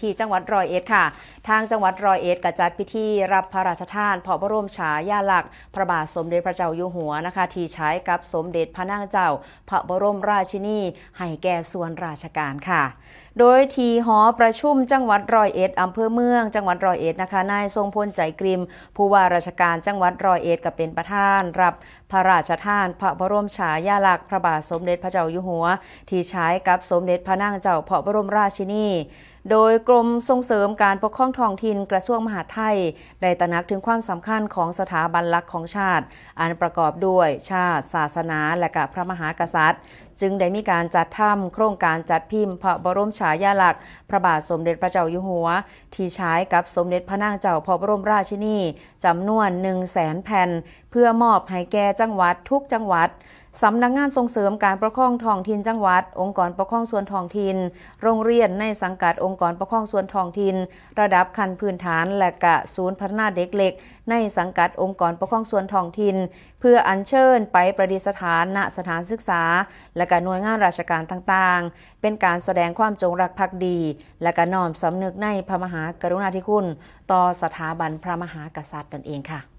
ที่จังหวัดร้อยเอ็ดค่ะ ทางจังหวัดร้อยเอ็ดกจัดพิธีรับพระราชทานพระบรมฉายาลักษณ์พระบาทสมเด็จพระเจ้าอยู่หัวนะคะที่ใช้กับสมเด็จพระนางเจ้า พระบรมราชินีให้แก่ส่วนราชการค่ะโดยทีหอประชุมจังหวัดร้อยเอ็ดอำเภอเมือง จังหวัดร้อยเอ็ดนะคะ นายทรงพลใจกริม ผู้ว่าราชการจังหวัดร้อยเอ็ดก็เป็นประธาน รับพระราชทาน พระบรมฉายาลักษณ์พระบาทสมเด็จพระเจ้าอยู่หัว ที่ใช้กับสมเด็จพระนางเจ้าพระบรมราชินี โดยกรมส่งเสริมการปกครองท้องถิ่นกระทรวงมหาดไทย ได้ตระหนักถึงความสำคัญของสถาบันหลักของชาติ อันประกอบด้วยชาติ ศาสนา และกับพระมหากษัตริย์จึงได้มีการจัดทำโครงการจัดพิมพ์ พระบรมฉายาลักษณ์พระบาทสมเด็จพระเจ้าอยู่หัว ที่ใช้กับสมเด็จพระนางเจ้าพระบรมราชินีจำนวน1 0 0 0 0แสนแผ่น เพื่อมอบให้แก่จังหวัดทุกจังหวัดสำนักงานส่งเสริมการปกคองท้องถิ่นจังหวัด องค์กรปกคองส่วนท้องถิ่น โรงเรียนในสังกัดองค์กรปกคองส่วนท้องถิ่น ระดับขั้นพื้นฐานและกะศูนย์พัฒนาเด็กเล็กในสังกัดองค์กรปกครองส่วนท้องถิ่นเพื่ออัญเชิญไปประดิษฐานณสถานศึกษา และก็หน่วยงานราชการต่างๆ เป็นการแสดงความจงรักภักดี และก็น้อมสำนึกในพระมหากรุณาธิคุณ ต่อสถาบันพระมหากษัตริย์นั่นเองค่ะ